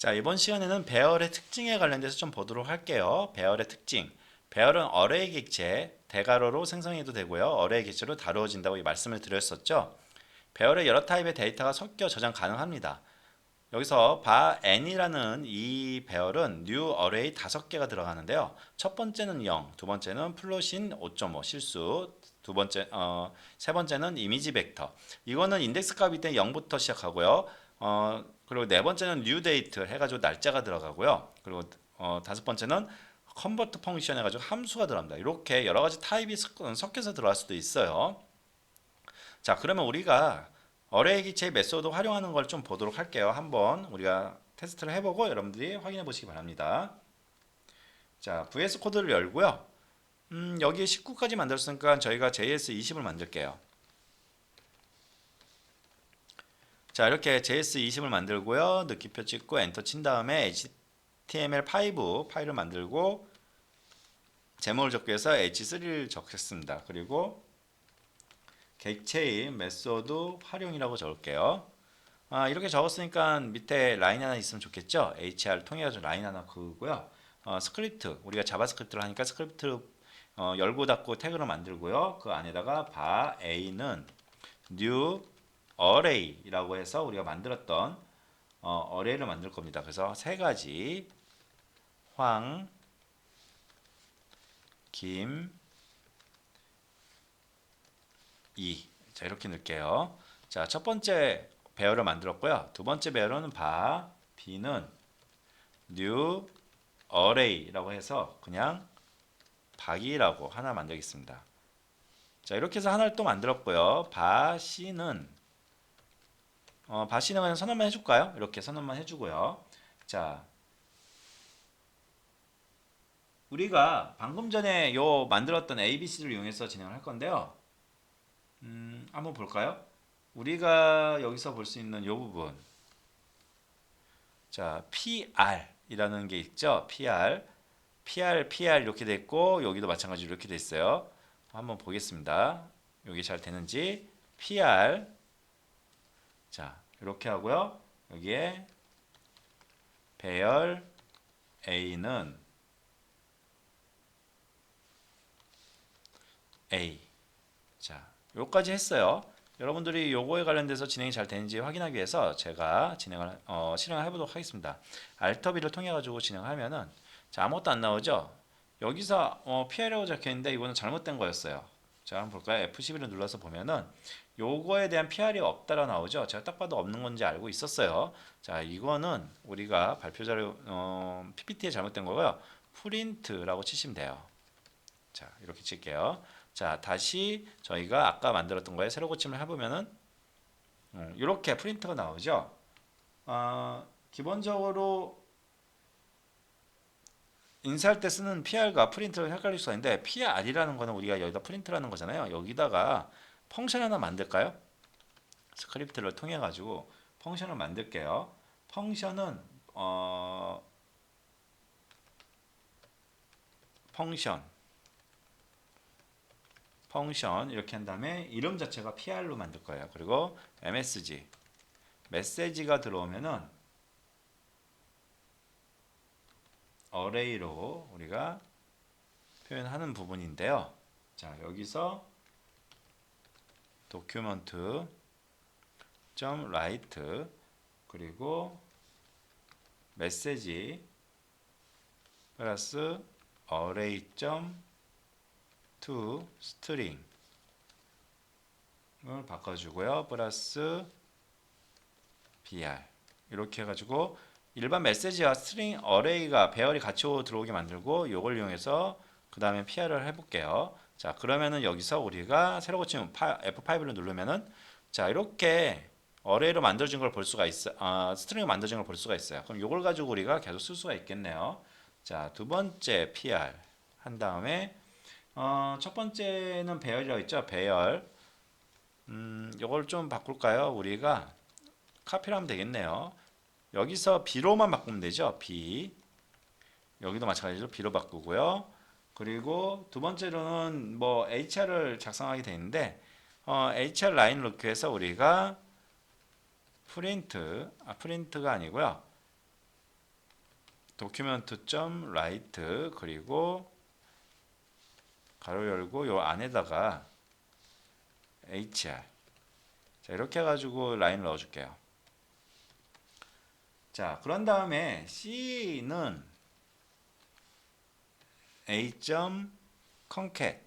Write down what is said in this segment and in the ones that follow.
자, 이번 시간에는 배열의 특징에 관련돼서 좀 보도록 할게요. 배열의 특징. 배열은 어레이 객체, 대괄호로 생성해도 되고요. 어레이 객체로 다루어진다고 이 말씀을 드렸었죠. 배열의 여러 타입의 데이터가 섞여 저장 가능합니다. 여기서 바 n이라는 이 배열은 new array 다섯 개가 들어가는데요. 첫 번째는 0, 두 번째는 플롯인 5.5 실수, 두 번째 어, 세 번째는 이미지 벡터. 이거는 인덱스 값이 때 0부터 시작하고요. 어, 그리고 네 번째는 new date 해가지고 날짜가 들어가고요. 그리고 어, 다섯 번째는 컨버트 펑션 해가지고 함수가 들어갑니다. 이렇게 여러 가지 타입이 섞- 섞여서 들어갈 수도 있어요. 자, 그러면 우리가 어레이 기체의 메소드 활용하는 걸 좀 보도록 할게요. 한번 우리가 테스트를 해보고 여러분들이 확인해 보시기 바랍니다. 자, VS 코드를 열고요. 음, 여기 19까지 만들었으니까 저희가 JS 20을 만들게요. 자, 이렇게 JS 20을 만들고요. 느낌표 찍고 엔터 친 다음에 HTML5 파일을 만들고 제목을 적기 위해서 H3를 적겠습니다. 그리고 객체인 메소드 활용이라고 적을게요. 아, 이렇게 적었으니까 밑에 라인 하나 있으면 좋겠죠? HR 통해 가지고 라인 하나 그고요. 어, 스크립트 우리가 자바스크립트를 하니까 스크립트 어, 열고 닫고 태그를 만들고요. 그 안에다가 바 a는 new array라고 해서 우리가 만들었던 어, array를 만들 겁니다. 그래서 세 가지 황, 김, 이. 자, 이렇게 넣을게요. 자, 첫 번째 배열을 만들었고요. 두 번째 배열은 바, b는 new array라고 해서 그냥 박이라고 하나 만들겠습니다. 자, 이렇게 해서 하나를 또 만들었고요. 바 c는 어, 바 c는 그냥 선언만 해줄까요? 이렇게 선언만 해주고요. 자, 우리가 방금 전에 요 만들었던 ABC를 이용해서 진행을 할 건데요. 음, 한번 볼까요? 우리가 여기서 볼 수 있는 요 부분. 자, PR이라는 게 있죠. PR. PR, PR 이렇게 돼 있고 여기도 마찬가지로 이렇게 돼 있어요. 한번 보겠습니다. 여기 잘 되는지 PR 자, 이렇게 하고요. 여기에 배열 A는 A 자, 요까지 했어요. 여러분들이 요거에 관련돼서 진행이 잘 되는지 확인하기 위해서 제가 진행을 어, 실행을 해보도록 하겠습니다. 알터비를 통해 가지고 진행하면은 자 아무것도 안 나오죠. 여기서 어, PR이라고 적혀있는데 이거는 잘못된 거였어요. 자 한번 볼까요? F11을 눌러서 보면은 요거에 대한 PR이 없다라 나오죠. 제가 딱 봐도 없는 건지 알고 있었어요. 자 이거는 우리가 발표 자료 어, PPT에 잘못된 거고요. 프린트라고 치시면 돼요. 자 이렇게 칠게요. 자 다시 저희가 아까 만들었던 거에 새로 고침을 해보면은 음, 이렇게 프린트가 나오죠. 어, 기본적으로 인쇄할 때 쓰는 PR과 프린트를 헷갈릴 수가 있는데 PR이라는 거는 우리가 여기다 프린트라는 거잖아요. 여기다가 펑션 하나 만들까요? 스크립트를 통해 가지고 펑션을 만들게요. 펑션은 어 펑션 펑션 이렇게 한 다음에 이름 자체가 PR로 만들 거예요. 그리고 MSG 메시지가 들어오면은 어레이로 우리가 표현하는 부분인데요. 자, 여기서 도큐먼트 점 라이트 그리고 메시지 플러스 어레이 점 to string을 바꿔주고요. 플러스 br 이렇게 해가지고 일반 메시지와 스트링 어레이가 배열이 같이 들어오게 만들고 이걸 이용해서 그 다음에 PR을 해볼게요. 자 그러면은 여기서 우리가 새로 고치면 F5를 누르면은 자 이렇게 어레이로 만들어진 걸 볼 수가 있어, 아, 스트링을 만들어진 걸 볼 수가 있어요. 그럼 이걸 가지고 우리가 계속 쓸 수가 있겠네요. 자 두 번째 PR 한 다음에 어, 첫 번째는 배열이라고 있죠. 배열. 음, 이걸 좀 바꿀까요? 우리가 카피를 하면 되겠네요. 여기서 B로만 바꾸면 되죠. B. 여기도 마찬가지로 B로 바꾸고요. 그리고 두 번째로는 뭐 HR을 작성하게 되는데 어, HR 라인을 넣기 위해서 우리가 프린트, 아 프린트가 아니고요. document.write 그리고 가로 열고 요 안에다가 hr 자 이렇게 해가지고 라인을 넣어줄게요. 자 그런 다음에 c는 a concat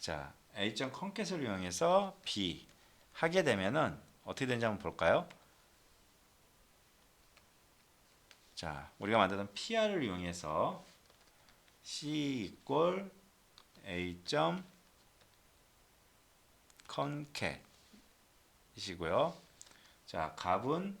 자 a concat을 이용해서 b 하게 되면은 어떻게 되는지 한번 볼까요? 자 우리가 만드는 pr을 이용해서 c equal a concat 이시고요. 자, 값은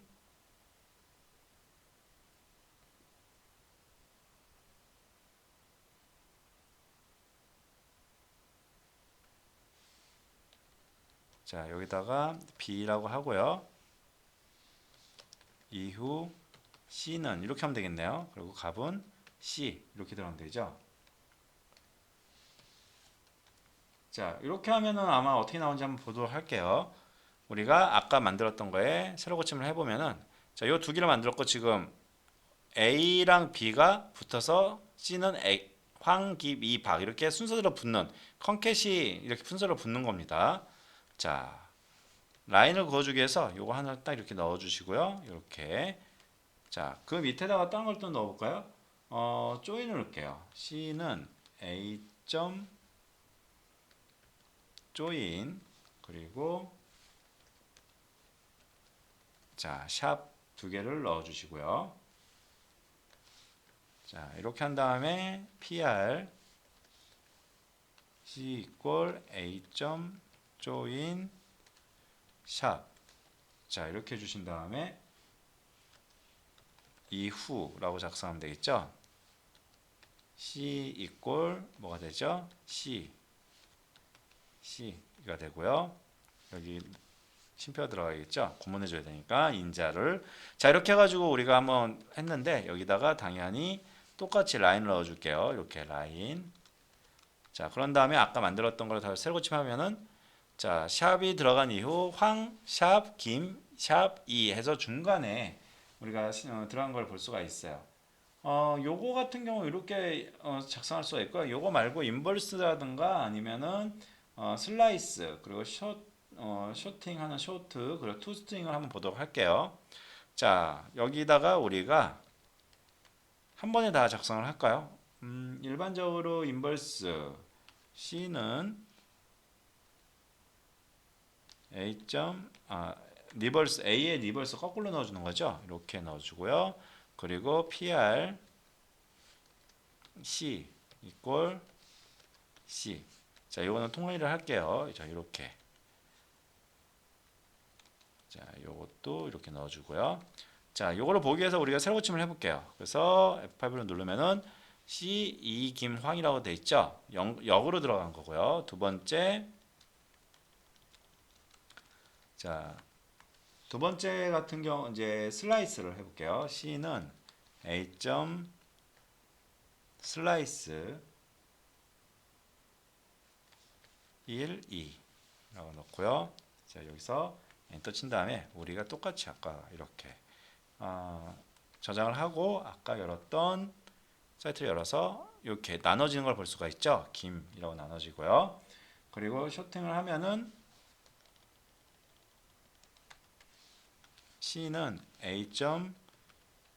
자, 여기다가 b라고 하고요. 이후 c는 이렇게 하면 되겠네요. 그리고 값은 c 이렇게 들어가면 되죠. 자, 이렇게 하면은 아마 어떻게 나오는지 한번 보도록 할게요. 우리가 아까 만들었던 거에 새로 고침을 해보면은 자, 이두 개를 만들었고 지금 A랑 B가 붙어서 C는 A, 황, 기, 이, 박 이렇게 순서대로 붙는 컨캣이 이렇게 순서로 붙는 겁니다. 자, 라인을 그어주기 위해서 요거 하나 딱 이렇게 넣어주시고요. 이렇게 자, 그 밑에다가 다른 걸 또 넣어볼까요? 어, 조인을 넣을게요. C는 A. 조인 그리고 자, 샵 두 개를 넣어 주시고요. 자, 이렇게 한 다음에 pr c equal a join 샵 자, 이렇게 해 주신 다음에 이후라고 작성하면 되겠죠? c equal 뭐가 되죠? c C가 되고요. 여기 심표가 들어가겠죠. 구문해 줘야 되니까 인자를 자 이렇게 해가지고 우리가 한번 했는데 여기다가 당연히 똑같이 라인을 넣어줄게요. 이렇게 라인. 자 그런 다음에 아까 만들었던 걸 다 새로 고침하면은 자 샵이 들어간 이후 황, 샵, 김, 샵, 이 해서 중간에 우리가 어, 들어간 걸 볼 수가 있어요. 어 요거 같은 경우 이렇게 어, 작성할 수가 있고요. 요거 말고 인버스라든가 아니면은 어, 슬라이스 그리고 숏 어, 쇼팅하는 쇼트 그리고 투 스트링을 한번 보도록 할게요. 자 여기다가 우리가 한 번에 다 작성을 할까요? 음, 일반적으로 인버스 C는 A. 아, 리버스 A의 리버스 거꾸로 넣어주는 거죠. 이렇게 넣어주고요. 그리고 PR C 이꼴 C 자, 이거는 통일을 할게요. 자, 이렇게. 자, 요것도 이렇게 넣어주고요. 자, 요거를 보기 위해서 우리가 새로 고침을 해볼게요. 그래서 F8을 누르면은 C 이 김 황이라고 돼 있죠. 영, 역으로 들어간 거고요. 두 번째, 자, 두 번째 같은 경우 이제 슬라이스를 해볼게요. C는 A. 슬라이스 1, 2라고 넣고요. 자 여기서 엔터 친 다음에 우리가 똑같이 아까 이렇게 어, 저장을 하고 아까 열었던 사이트를 열어서 이렇게 나눠지는 걸 볼 수가 있죠. 김이라고 나눠지고요. 그리고 쇼팅을 하면은 C는 A.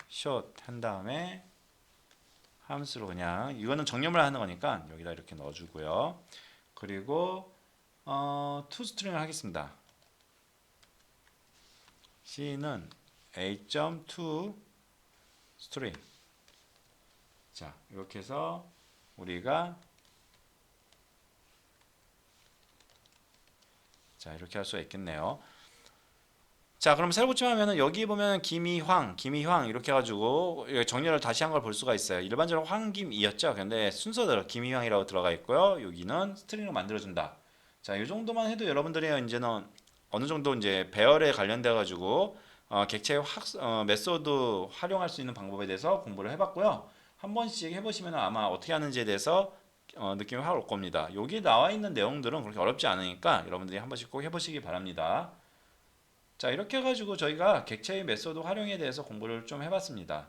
short 한 다음에 함수로 그냥 이거는 정렬을 하는 거니까 여기다 이렇게 넣어주고요. 그리고 어, to 스트링을 하겠습니다. C는 a.to string 자 이렇게 해서 우리가 자 이렇게 할 수가 있겠네요. 자, 그럼 새로 고침하면은 여기 보면 김이황, 김이황 이렇게 해가지고 정렬을 다시 한 걸 볼 수가 있어요. 일반적으로 황김이었죠. 근데 순서대로 김이황이라고 들어가 있고요. 여기는 스트링을 만들어준다. 자, 이 정도만 해도 여러분들이 이제는 어느 정도 이제 배열에 관련돼 가지고 어, 객체의 확 어, 메소드 활용할 수 있는 방법에 대해서 공부를 해봤고요. 한 번씩 해보시면 아마 어떻게 하는지에 대해서 어, 느낌이 확 올 겁니다. 여기 나와 있는 내용들은 그렇게 어렵지 않으니까 여러분들이 한 번씩 꼭 해보시기 바랍니다. 자 이렇게 해가지고 저희가 객체의 메소드 활용에 대해서 공부를 좀 해봤습니다.